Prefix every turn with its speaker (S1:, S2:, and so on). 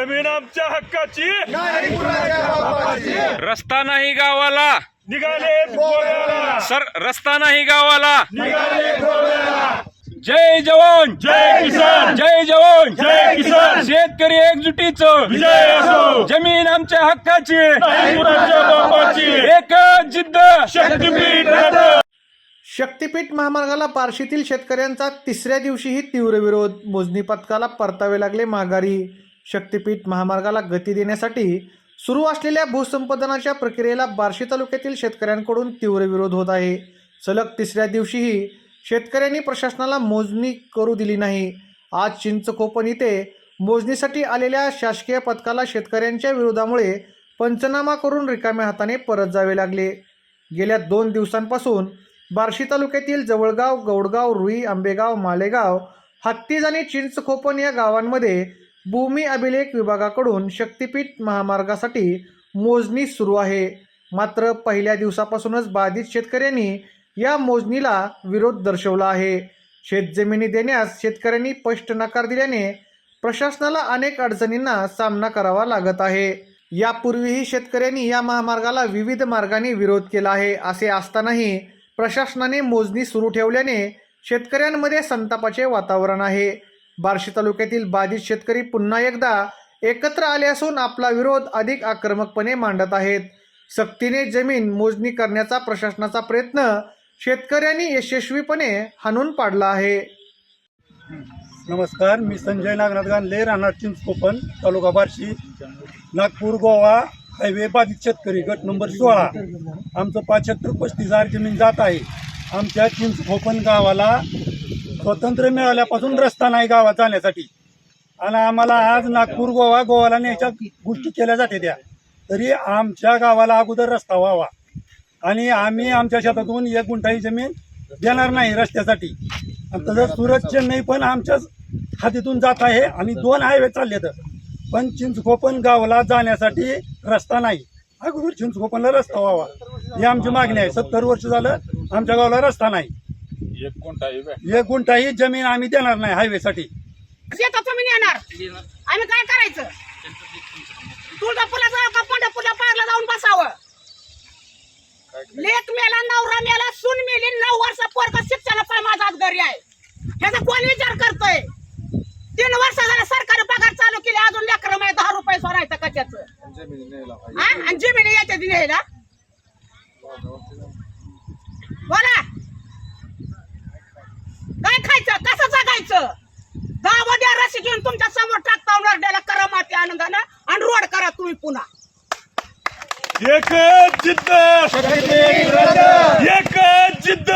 S1: जमीन आमच्या हक्काची.
S2: नाही कुणाच्या बापाची
S3: रस्ता नाही गावाला.
S1: निघाले
S3: सर रस्ता नाही गावाला. जय जवान.
S1: जय किसान.
S3: जय जवान.
S1: जय किसान.
S3: शेतकरी एकजुटीचं.
S1: विजय असो.
S3: जमीन आमच्या हक्काची.
S1: नाही कुणाच्या बापाची.
S3: एकच जिद्द.
S1: शक्तीपीठ.
S4: शक्तीपीठ महामार्गाला बार्शीतील शेतकऱ्यांचा तिसऱ्या दिवशीही तीव्र विरोध. मोजणी पथकाला परतावे लागले माघारी. शक्तीपीठ महामार्गाला गती देण्यासाठी सुरू असलेल्या भूसंपादनाच्या प्रक्रियेला बार्शी तालुक्यातील शेतकऱ्यांकडून तीव्र विरोध होत आहे. सलग तिसऱ्या दिवशीही शेतकऱ्यांनी प्रशासनाला मोजणी करू दिली नाही. आज चिंचखोपण इथे मोजणीसाठी आलेल्या शासकीय पथकाला शेतकऱ्यांच्या विरोधामुळे पंचनामा करून रिकाम्या हाताने परत जावे लागले. गेल्या दोन दिवसांपासून बार्शी तालुक्यातील जवळगाव गौडगाव रुई आंबेगाव मालेगाव हत्तीज आणि चिंचखोपन या गावांमध्ये भूमी अभिलेख विभागाकडून शक्तीपीठ महामार्गासाठी मोजणी सुरू आहे. मात्र पहिल्या दिवसापासूनच बाधित शेतकऱ्यांनी या मोजणीला विरोध दर्शवला आहे. शेतजमिनी देण्यास शेतकऱ्यांनी स्पष्ट नकार दिल्याने प्रशासनाला अनेक अडचणींना सामना करावा लागत आहे. यापूर्वीही शेतकऱ्यांनी या महामार्गाला विविध मार्गाने विरोध केला आहे असे असतानाही प्रशासनाने मोजणी सुरू ठेवल्याने शेतकऱ्यांमध्ये संतापाचे वातावरण आहे. बार्शी तालुक्यातील बाधित शेतकरी पुन्हा एकदा एकत्र आले असून आपला विरोध अधिक आक्रमकपणे मांडत आहेत. सक्तीने जमीन मोजणी करण्याचा प्रशासनाचा प्रयत्न शेतकऱ्यांनी यशस्वीपणे हाणून पाडला आहे.
S5: नमस्कार मी संजय नागनाथ गांधले राहणार चिंचकोपन तालुका बार्शी नागपूर गोवा हायवे बाधित शेतकरी गट नंबर सोळा. आमचं पाचहत्तर पस्तीस हजार जमीन जात आहे. आमच्या चिंचकोपन गावाला स्वतंत्र मिळाल्यापासून रस्ता नाही गावात जाण्यासाठी. आणि आम्हाला आज नागपूर गोवा गोवाला न्यायच्या गोष्टी केल्या जाते त्या. तरी आमच्या गावाला अगोदर रस्ता व्हावा. आणि आम्ही आमच्या शेतातून एक गुंठाही जमीन देणार नाही रस्त्यासाठी. आणि तसंच सुरत चेन्नई पण आमच्याच हातीतून जात आहे आणि दोन हायवे चालले तर पण चिंचखोपन गावाला जाण्यासाठी रस्ता नाही. अगोदर चिंचखोपनला रस्ता व्हावा. ही आमची मागणी आहे. सत्तर वर्ष झालं आमच्या गावाला रस्ता नाही. एक गुंठाही जमीन आम्ही देणार नाही हायवेसाठी.
S6: शेतात तुम्ही नेणार. आम्ही काय करायचं? तुळजापूरला जाऊ का पंढरपूरला पारला जाऊन बसावं? लेख मेला नवरा मेला सून मेली नऊ वर्ष पोरगा शिक्षण पण माझा आज घरी आहे. ह्याचा कोण विचार करतोय? तीन वर्ष झालं सरकारी पगार चालू केली अजून लेकर माहिती दहा रुपये सोडायचं कशाच? आणि जमिनी याच्या दिली ना करायचं दहा द्या रशी घेऊन तुमच्यासमोर टाकता द्यायला करा माती आनंदानं आणि रोड करा तुम्ही पुन्हा.
S1: एक जिद्द. एक जिद्द.